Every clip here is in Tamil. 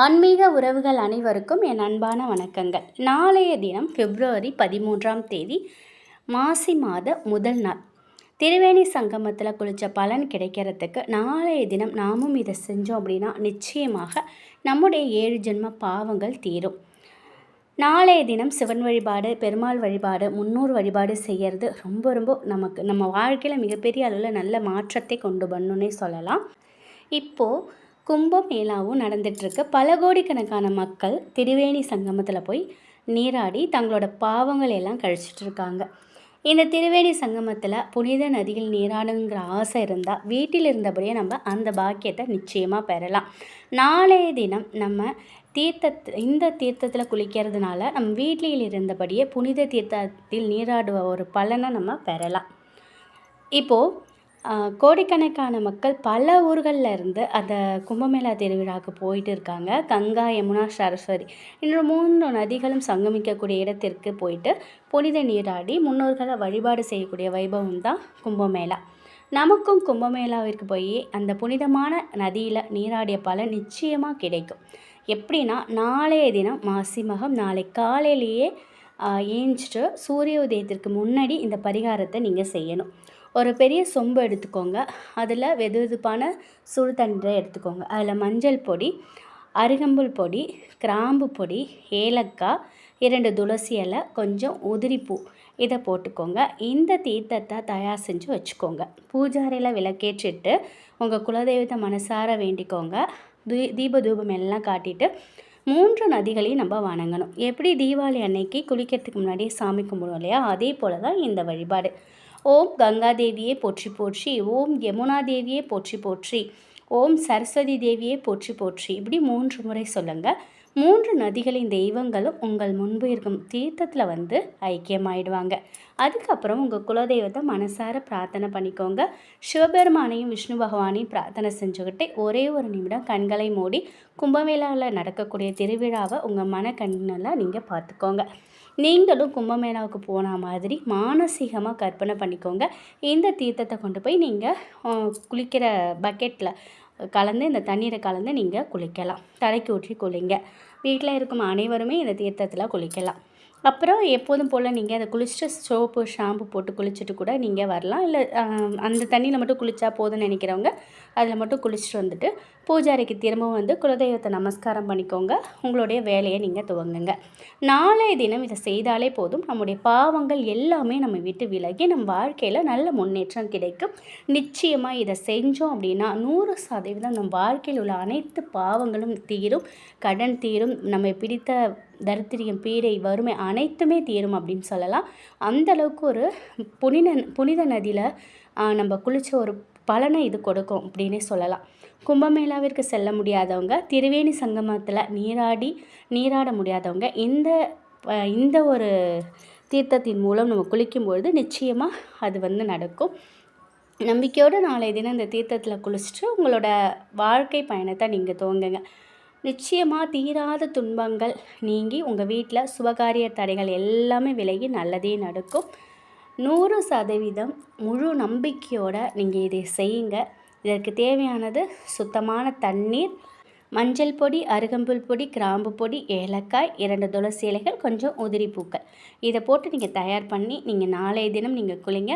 ஆன்மீக உறவுகள் அனைவருக்கும் என் அன்பான வணக்கங்கள். நாளைய தினம் பிப்ரவரி பதிமூன்றாம் தேதி மாசி மாத முதல் நாள். திருவேணி சங்கமத்தில் குளித்த பலன் கிடைக்கிறதுக்கு நாளைய தினம் நாமும் இதை செஞ்சோம் அப்படின்னா நிச்சயமாக நம்முடைய ஏழு ஜென்ம பாவங்கள் தீரும். நாளைய தினம் சிவன் வழிபாடு பெருமாள் வழிபாடு முன்னூறு வழிபாடு செய்கிறது ரொம்ப ரொம்ப நமக்கு நம்ம வாழ்க்கையில் மிகப்பெரிய அளவில் நல்ல மாற்றத்தை கொண்டு வரணுன்னே சொல்லலாம். இப்போது கும்பமேளாவும் நடந்துகிட்ருக்கு பல கோடிக்கணக்கான மக்கள் திரிவேணி சங்கமத்தில் போய் நீராடி தங்களோட பாவங்கள் எல்லாம் கழிச்சிட்ருக்காங்க இந்த திருவேணி சங்கமத்தில் புனித நதியில் நீராடுங்கிற ஆசை இருந்தால் வீட்டில் இருந்தபடியே நம்ம அந்த பாக்கியத்தை நிச்சயமாக பெறலாம். நாளைய தினம் நம்ம தீர்த்த இந்த தீர்த்தத்தில் குளிக்கிறதுனால நம்ம வீட்டில் இருந்தபடியே புனித தீர்த்தத்தில் நீராடுவ ஒரு பலனை நம்ம பெறலாம். இப்போது கோடிக்கணக்கான மக்கள் பல ஊர்களில் இருந்து அந்த கும்பமேளா திருவிழாவுக்கு போயிட்டு இருக்காங்க. கங்கா யமுனா சரஸ்வதி இன்னும் மூன்று நதிகளும் சங்கமிக்கக்கூடிய இடத்திற்கு போயிட்டு புனித நீராடி முன்னோர்களை வழிபாடு செய்யக்கூடிய வைபவம் தான் கும்பமேளா. நமக்கும் கும்பமேளாவிற்கு போய் அந்த புனிதமான நதியில் நீராடிய பலன் நிச்சயமாக கிடைக்கும். எப்படின்னா நாளைய தினம் மாசி மகம் நாளை காலையிலேயே ஏஞ்சிட்டு சூரிய உதயத்திற்கு முன்னாடி இந்த பரிகாரத்தை நீங்கள் செய்யணும். ஒரு பெரிய சொம்பு எடுத்துக்கோங்க. அதில் வெது வெதுப்பான சுடு தண்ணீரை எடுத்துக்கோங்க. அதில் மஞ்சள் பொடி அருகம்புல் பொடி கிராம்பு பொடி ஏலக்காய் இரண்டு துளசி இலை கொஞ்சம் உதிரிப்பூ இதை போட்டுக்கோங்க. இந்த தீர்த்தத்தை தயார் செஞ்சு வச்சுக்கோங்க. பூஜாரியில் விளக்கேற்றிட்டு உங்கள் குலதெய்வத்தை மனசார வேண்டிக்கோங்க. தீ தீப தூபம் எல்லாம் காட்டிட்டு மூன்று நதிகளையும் நம்ம வணங்கணும். எப்படி தீபாவளி அன்னைக்கு குளிக்கிறதுக்கு முன்னாடியே சாமி கும்பிடுவோம் இல்லையா? அதே போல் தான் இந்த வழிபாடு. ஓம் கங்காதேவியே போற்றி போற்றி ஓம் யமுனா தேவியே போற்றி போற்றி ஓம் சரஸ்வதி தேவியே போற்றி போற்றி. இப்படி மூன்று முறை சொல்லுங்கள் மூன்று நதிகளின் தெய்வங்களும் உங்கள் முன்பு இருக்கும் தீர்த்தத்தில் வந்து ஐக்கியமாயிடுவாங்க. அதுக்கப்புறம் உங்கள் குலதெய்வத்தை மனசார பிரார்த்தனை பண்ணிக்கோங்க. சிவபெருமானையும் விஷ்ணு பகவானையும் பிரார்த்தனை செஞ்சுக்கிட்டே ஒரே ஒரு நிமிடம் கண்களை மூடி கும்பமேளாவில் நடக்கக்கூடிய திருவிழாவை உங்கள் மன கண்ணெல்லாம் நீங்கள் பார்த்துக்கோங்க. நீங்களும் கும்பமேளாவுக்கு போன மாதிரி மானசீகமாக கற்பனை பண்ணிக்கோங்க. இந்த தீர்த்தத்தை கொண்டு போய் நீங்கள் குளிக்கிற பக்கெட்டில் கலந்து இந்த தண்ணீரை கலந்து நீங்கள் குளிக்கலாம். தலைக்கு ஊற்றி குளிங்க. வீட்டில் இருக்கும் அனைவருமே இந்த தீர்த்தத்தில் குளிக்கலாம். அப்புறம் எப்போதும் போல் நீங்கள் அதை குளிச்சுட்டு சோப்பு ஷாம்பு போட்டு குளிச்சுட்டு கூட நீங்கள் வரலாம். இல்லை அந்த தண்ணியில் மட்டும் குளித்தா போதும்னு நினைக்கிறவங்க அதில் மட்டும் குளிச்சுட்டு வந்துட்டு பூஜாரிக்கு திரும்பவும் வந்து குலதெய்வத்தை நமஸ்காரம் பண்ணிக்கோங்க. உங்களுடைய வேலையை நீங்கள் துவங்குங்க. நாளைய தினம் இதை செய்தாலே போதும். நம்முடைய பாவங்கள் எல்லாமே நம்ம விட்டு விலகி நம் வாழ்க்கையில் நல்ல முன்னேற்றம் கிடைக்கும். நிச்சயமாக இதை செஞ்சோம் அப்படின்னா நூறு சதவீதம் நம் வாழ்க்கையில் உள்ள அனைத்து பாவங்களும் தீரும். கடன் தீரும். நம்ம பிடித்த தரித்திரியம் பீடை வறுமை அனைத்துமே தீரும் அப்படின்னு சொல்லலாம். அந்தளவுக்கு ஒரு புனித புனித நதியில் நம்ம குளித்த ஒரு பலனை இது கொடுக்கும் அப்படின்னே சொல்லலாம். கும்பமேளாவிற்கு செல்ல முடியாதவங்க திருவேணி சங்கமத்தில் நீராடி நீராட முடியாதவங்க இந்த இந்த ஒரு தீர்த்தத்தின் மூலம் நம்ம குளிக்கும்பொழுது நிச்சயமாக அது வந்து நடக்கும். நம்பிக்கையோடு நாளைய தினம் இந்த தீர்த்தத்தில் குளிச்சுட்டு உங்களோட வாழ்க்கை பயணத்தை நீங்கள் துவங்குங்க. நிச்சயமாக தீராத துன்பங்கள் நீங்கி உங்கள் வீட்டில் சுபகாரிய தடைகள் எல்லாமே விலகி நல்லதே நடக்கும். நூறு சதவீதம் முழு நம்பிக்கையோடு நீங்கள் இதை செய்யுங்க. இதற்கு தேவையானது சுத்தமான தண்ணீர் மஞ்சள் பொடி அருகம்புல் பொடி கிராம்பு பொடி ஏலக்காய் இரண்டு துளசி இலைகள் கொஞ்சம் உதிரி பூக்கள். இதை போட்டு நீங்கள் தயார் பண்ணி நீங்கள் நாளைய தினம் நீங்கள் குளிங்க.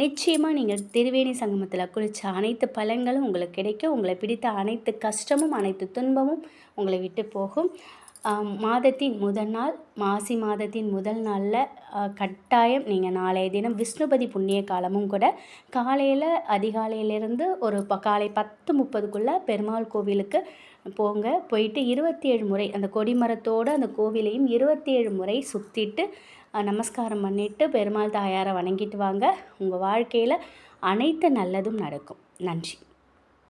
நிச்சயமாக நீங்கள் திருவேணி சங்கமத்தில் குளித்த அனைத்து பலன்களும் உங்களுக்கு கிடைக்கும் உங்களை பிடித்த அனைத்து கஷ்டமும் அனைத்து துன்பமும் உங்களை விட்டு போகும். மாதத்தின் முதல் நாள் மாசி மாதத்தின் முதல் நாளில் கட்டாயம் நீங்கள் நாளைய தினம் விஷ்ணுபதி புண்ணிய காலமும் கூட காலையில் அதிகாலையிலேருந்து ஒரு ப காலை பத்து முப்பதுக்குள்ளே பெருமாள் கோவிலுக்கு போங்க. போயிட்டு இருபத்தி ஏழு முறை அந்த கொடிமரத்தோடு அந்த கோவிலையும் இருபத்தி ஏழு முறை சுற்றிட்டு நமஸ்காரம் பண்ணிவிட்டு பெருமாள் தாயாரை வணங்கிட்டு வாங்க. உங்கள் வாழ்க்கையில் அனைத்து நல்லதும் நடக்கும். நன்றி.